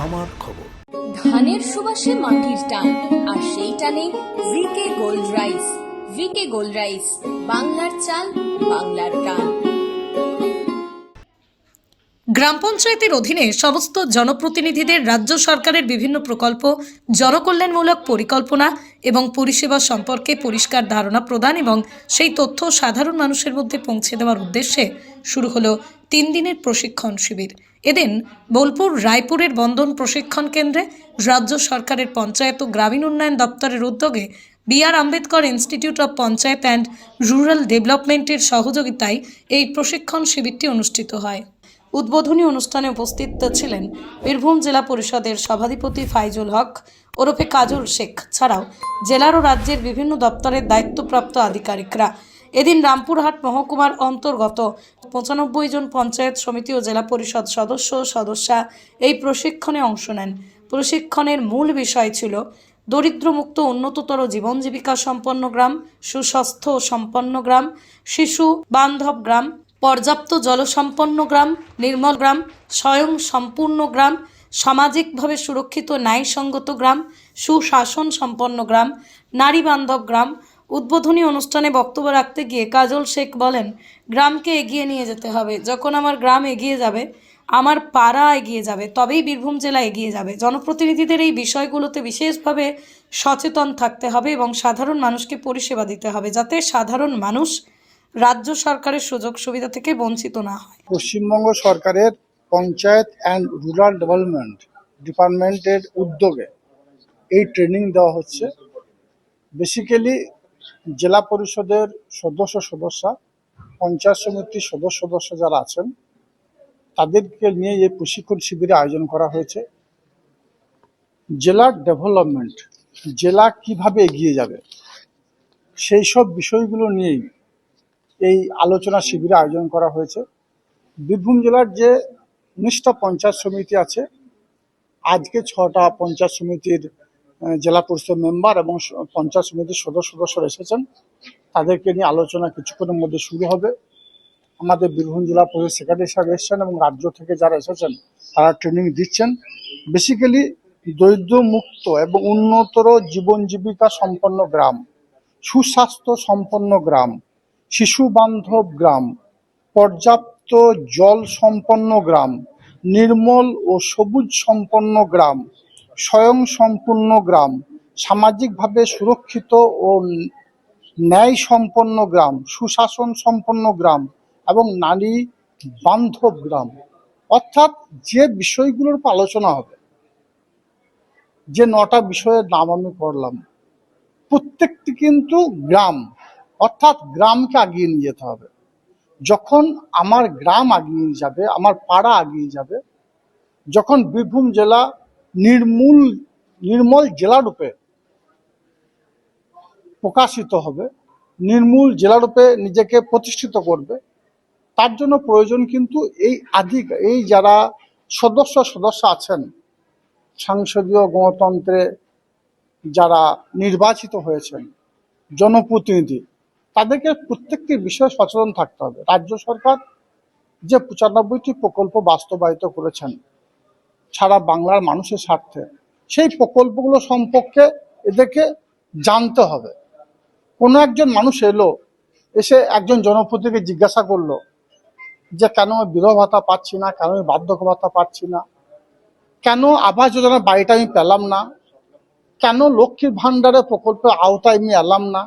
আমার খবর। ধানের সুবাসে মাটির টান আর সেই টানে VK gold rice VK gold rice বাংলার চাল বাংলার টান গ্রাম পঞ্চায়েতের অধীনে সমস্ত জনপ্রতিনিধিদের রাজ্য সরকারের বিভিন্ন প্রকল্প জনকল্যাণমূলক পরিকল্পনা এবং পরিষেবা সম্পর্কে পরিষ্কার ধারণা প্রদান এবং সেই তথ্য সাধারণ মানুষের মধ্যে পৌঁছে দেওয়ার উদ্দেশ্যে শুরু হলো তিন দিনের প্রশিক্ষণ শিবির। এদিন বোলপুর, রায়পুরের বন্ধন প্রশিক্ষণ কেন্দ্রে রাজ্য সরকারের পঞ্চায়েত ও গ্রামীণ উন্নয়ন দপ্তরের উদ্যোগে B R Ambedkar institute of panchayat and rural ডেভেলপমেন্টের সহযোগিতায় এই প্রশিক্ষণ শিবিরটি অনুষ্ঠিত হয়। উদ্বোধনী অনুষ্ঠানে উপস্থিত ছিলেন বীরভূম জেলা পরিষদের সভাধিপতি ফাইজুল হক, ওরফে কাজল শেখ। ছাড়াও জেলার ও রাজ্যের বিভিন্ন দপ্তরের দায়িত্বপ্রাপ্ত আধিকারিকরা। এদিন রামপুরহাট মহকুমার অন্তর্গত পঁচানব্বই জন পঞ্চায়েত সমিতি ও জেলা পরিষদ সদস্য সদস্যা এই প্রশিক্ষণে অংশ নেন। প্রশিক্ষণের মূল বিষয় ছিল দরিদ্রমুক্ত উন্নততর জীবন জীবিকা সম্পন্ন গ্রাম, সুস্বাস্থ্য সম্পন্ন গ্রাম, শিশু বান্ধব গ্রাম পর্যাপ্ত জলসম্পন্ন গ্রাম, নির্মল গ্রাম, স্বয়ং সম্পূর্ণ গ্রাম, সামাজিকভাবে সুরক্ষিত ন্যায়সঙ্গত গ্রাম, সুশাসন সম্পন্ন গ্রাম নারী বান্ধব গ্রাম। উদ্বোধনী অনুষ্ঠানে বক্তব্য রাখতে গিয়ে কাজল শেখ বলেন, গ্রামকে এগিয়ে নিয়ে যেতে হবে। যখন আমার গ্রাম এগিয়ে যাবে, আমার পাড়া এগিয়ে যাবে, তবেই বীরভূম জেলা এগিয়ে যাবে। জনপ্রতিনিধিদের এই বিষয়গুলোতে বিশেষভাবে সচেতন থাকতে হবে এবং সাধারণ মানুষকে পরিষেবা দিতে হবে, যাতে সাধারণ মানুষ রাজ্য সরকারের সুযোগ সুবিধা থেকে বঞ্চিত না হয়। পশ্চিমবঙ্গ সরকারের পঞ্চায়েত অ্যান্ড রুরাল ডেভেলপমেন্ট ডিপার্টমেন্টের উদ্যোগে এই ট্রেনিং দেওয়া হচ্ছে। বেসিক্যালি জেলা পরিষদের সদস্য সদস্যা, পঞ্চায়েত সমিতির সদস্য সদস্য যারা আছেন, তাদেরকে নিয়ে এই প্রশিক্ষণ শিবিরে আয়োজন করা হয়েছে। জেলা ডেভেলপমেন্ট, জেলা কীভাবে এগিয়ে যাবে, সেই সব বিষয়গুলো নিয়েই এই আলোচনা শিবিরে আয়োজন করা হয়েছে। বীরভূম জেলার যে উনিশটা পঞ্চায়েত সমিতি আছে, আজকে ছটা পঞ্চায়েত সমিতির জেলা পরিষদ মেম্বার এবং পঞ্চায়েত সমিতির সদস্য সদস্যরা এসেছেন। তাদেরকে নিয়ে আলোচনা কিছুক্ষণের মধ্যে শুরু হবে। আমাদের বীরভূম জেলা পরিষদ সেক্রেটারি সাহেব এসেছেন এবং রাজ্য থেকে যারা এসেছেন, তারা ট্রেনিং দিচ্ছেন। বেসিক্যালি দরিদ্র মুক্ত এবং উন্নতর জীবন জীবিকা সম্পন্ন গ্রাম, সুস্বাস্থ্য সম্পন্ন গ্রাম শিশু বান্ধব গ্রাম, পর্যাপ্ত জল সম্পন্ন গ্রাম, নির্মল ও সবুজ সম্পন্ন গ্রাম স্বয়ং সম্পূর্ণ গ্রাম, সামাজিকভাবে সুরক্ষিত ও ন্যায় সম্পন্ন গ্রাম সুশাসন সম্পন্ন গ্রাম এবং নারী বান্ধব গ্রাম। অর্থাৎ যে বিষয়গুলোর উপর আলোচনা হবে, যে নটা বিষয়ের নাম আমি করলাম প্রত্যেকটি কিন্তু গ্রাম অর্থাৎ গ্রামকে আগিয়ে নিয়ে যেতে হবে। যখন আমার গ্রাম আগিয়ে যাবে, আমার পাড়া আগিয়ে যাবে, যখন বীরভূম জেলা নির্মূল, নির্মল জেলারূপে প্রকাশিত হবে, নির্মূল জেলারূপে নিজেকে প্রতিষ্ঠিত করবে, তার জন্য প্রয়োজন কিন্তু এই আধিক, এই যারা সদস্য সদস্য আছেন, সংসদীয় গণতন্ত্রে যারা নির্বাচিত হয়েছেন, জনপ্রতিনিধি তাদেরকে প্রত্যেকটি বিষয়ে সচেতন থাকতে হবে। রাজ্য সরকার যে পঁচানব্বইটি প্রকল্প বাস্তবায়িত করেছেন, সারা বাংলার মানুষের স্বার্থে, সেই প্রকল্পগুলো সম্পর্কে এদেরকে জানতে হবে। কোনো একজন মানুষ এলো, এসে একজন জনপ্রতিকে জিজ্ঞাসা করল যে, কেন আমি বিধবা ভাতা পাচ্ছি না? কেন আমি বার্ধক্য ভাতা পাচ্ছি না? কেন আবাস যোজনার বাড়িটা আমি পেলাম না? কেন লক্ষ্মীর ভাণ্ডারের প্রকল্পের আওতায় আমি এলাম না?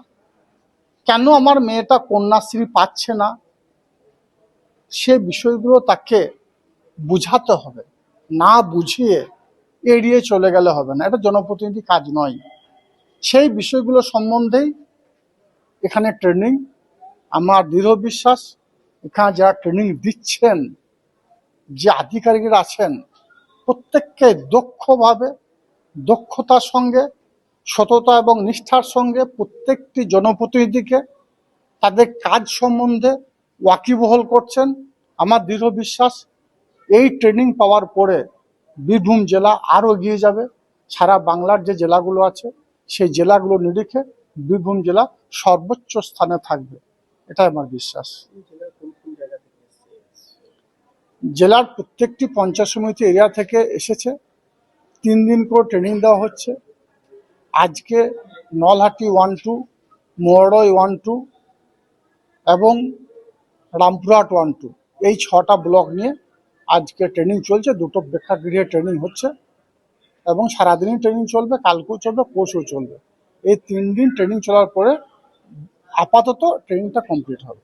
কেন আমার মেয়েটা কন্যাশ্রী পাচ্ছে না? সে বিষয়গুলো তাকে বুঝাতে হবে। না বুঝিয়ে এড়িয়ে চলে গেলে হবে না। এটা জনপ্রতিনিধি কাজ নয়। সেই বিষয়গুলো সম্বন্ধেই এখানে ট্রেনিং আমার দৃঢ় বিশ্বাস, এখানে যারা ট্রেনিং দিচ্ছেন, যে আধিকারিকরা আছেন, প্রত্যেককে দক্ষভাবে, দক্ষতার সঙ্গে সততা এবং নিষ্ঠার সঙ্গে প্রত্যেকটি জনপ্রতিনিধিকে তাদের কাজ সম্বন্ধে ওয়াকিবহল করছেন। আমার দৃঢ় বিশ্বাস, এই ট্রেনিং পাওয়ার পরে বীরভূম জেলা আরও এগিয়ে যাবে। সারা বাংলার যে জেলাগুলো আছে, সেই জেলাগুলো নিরিখে বীরভূম জেলা সর্বোচ্চ স্থানে থাকবে। এটাই আমার বিশ্বাস। জেলার প্রত্যেকটি পঞ্চায়েত সমিতি এরিয়া থেকে এসেছে। তিন দিন করে ট্রেনিং দেওয়া হচ্ছে। আজকে Nalhati one two মোড়ই one two এবং রামপুরহাট ওয়ান টু এই ছটা ব্লক নিয়ে আজকে ট্রেনিং চলছে, দুটো প্রেক্ষাগৃহে ট্রেনিং হচ্ছে এবং সারাদিনই ট্রেনিং চলবে, কালকেও চলবে, পরশুও চলবে। এই তিন দিন ট্রেনিং চলার পরে আপাতত ট্রেনিংটা কমপ্লিট হবে।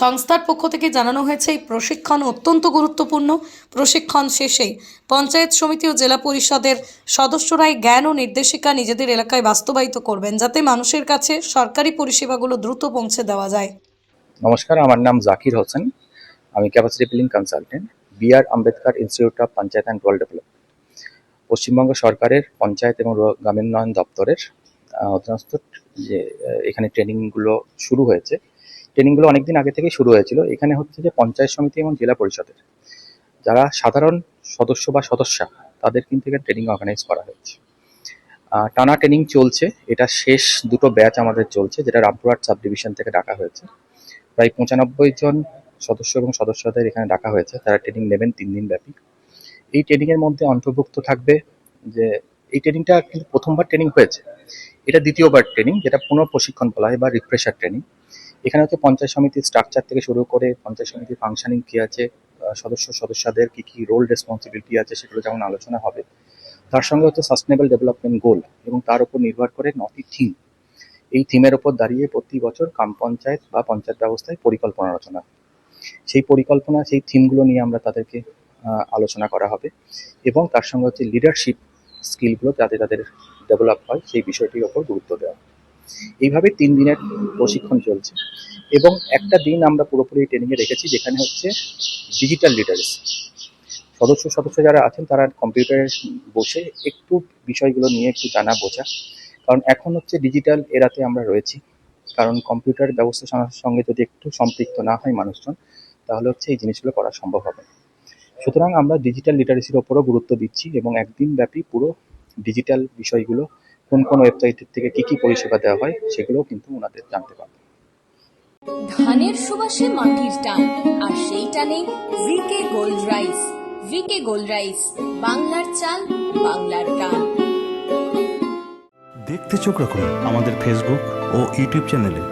সংস্থার পক্ষ থেকে জানানো হয়েছে, এই প্রশিক্ষণ অত্যন্ত গুরুত্বপূর্ণ। প্রশিক্ষণ শেষে পঞ্চায়েত সমিতি ও জেলা পরিষদের সদস্যরাই জ্ঞান ও নির্দেশিকা নিজেদের এলাকায় বাস্তবায়িত করবেন, যাতে মানুষের কাছে সরকারি পরিষেবাগুলো দ্রুত পৌঁছে দেওয়া যায়। নমস্কার, আমার নাম জাকির হোসেন। আমি capacity building consultant B R Ambedkar institute of panchayat and rural development Paschimbanga সরকারের পঞ্চায়েত এবং গ্রামীণ উন্নয়ন দপ্তরের অধীনস্থ যে এখানে ট্রেনিংগুলো শুরু হয়েছে। ট্রেনিংগুলো অনেকদিন আগে থেকে শুরু হয়েছিল। এখানে হচ্ছে যে পঞ্চায়েত সমিতি এবং জেলা পরিষদের। যারা সাধারণ সদস্য বা সদস্যা, তাদের কিন্তু এখানে ট্রেনিং অর্গানাইজ করা হয়েছে। টানা ট্রেনিং চলছে। এটা শেষ দুটো ব্যাচ আমাদের চলছে, যেটা রামপুরহাট সাব ডিভিশন থেকে ডাকা হয়েছে। প্রায় পঁচানব্বই জন সদস্য এবং সদস্যদের এখানে ডাকা হয়েছে। তারা ট্রেনিং নেবেন তিন দিন ব্যাপী। এই ট্রেনিং এর মধ্যে অন্তর্ভুক্ত থাকবে যে, এই ট্রেনিংটা কিন্তু প্রথমবার ট্রেনিং হয়েছে। এটা দ্বিতীয়বার ট্রেনিং যেটা পুনঃ প্রশিক্ষণ বলা হয় বা রিফ্রেশার ট্রেনিং এখানে হচ্ছে পঞ্চায়েত সমিতির স্ট্রাকচার থেকে শুরু করে পঞ্চায়েত সমিতির ফাংশনিং কি আছে সদস্য সদস্যদের কি কি রোল রেসপন্সিবিলিটি আছে সেগুলো যেমন আলোচনা হবে। তার সঙ্গে হচ্ছে সাস্টেনেবল ডেভেলপমেন্ট গোল এবং তার উপর নির্ভর করে নটি থিম এই থিমের ওপর দাঁড়িয়ে প্রতি বছর গ্রাম পঞ্চায়েত বা পঞ্চায়েত ব্যবস্থায় পরিকল্পনা রচনা। সেই পরিকল্পনা, সেই থিমগুলো নিয়ে আমরা তাদেরকে আলোচনা করা হবে এবং তার সঙ্গে হচ্ছে লিডারশিপ স্কিলগুলো যাতে তাদের ডেভেলপ হয় সেই বিষয়টির ওপর গুরুত্ব দেওয়া। এইভাবে তিন দিনের প্রশিক্ষণ চলছে। এবং একটা দিন আমরা পুরোপুরি ট্রেনিংয়ে রেখেছি, যেখানে হচ্ছে ডিজিটাল লিটারেসি সদস্য সদস্য যারা আছেন, তারা কম্পিউটারে বসে একটু বিষয়গুলো নিয়ে একটু জানা বোঝা। কারণ এখন হচ্ছে ডিজিটাল এরাতে আমরা রয়েছি। কারণ কম্পিউটার ব্যবস্থা সঙ্গে- সঙ্গে যদি একটু সম্পৃক্ত না হয় মানুষজন, তাহলে হচ্ছে এই জিনিসগুলো করা সম্ভব হবে সুতরাং আমরা ডিজিটাল লিটারেসির ওপরও গুরুত্ব দিচ্ছি এবং একদিন ব্যাপী পুরো ডিজিটাল বিষয়গুলো কোন কোন ওয়েবসাইট থেকে কি কি পরিষেবা দেওয়া হয় সেগুলোও কিন্তু ওনাদের জানতে পারবে। ধানের সুবাসে মাটির টান আর সেই টানে VK gold rice VK gold rice বাংলার চাল বাংলার টান দেখতে চোখ রাখুন আমাদের ফেসবুক ও ইউটিউব চ্যানেলে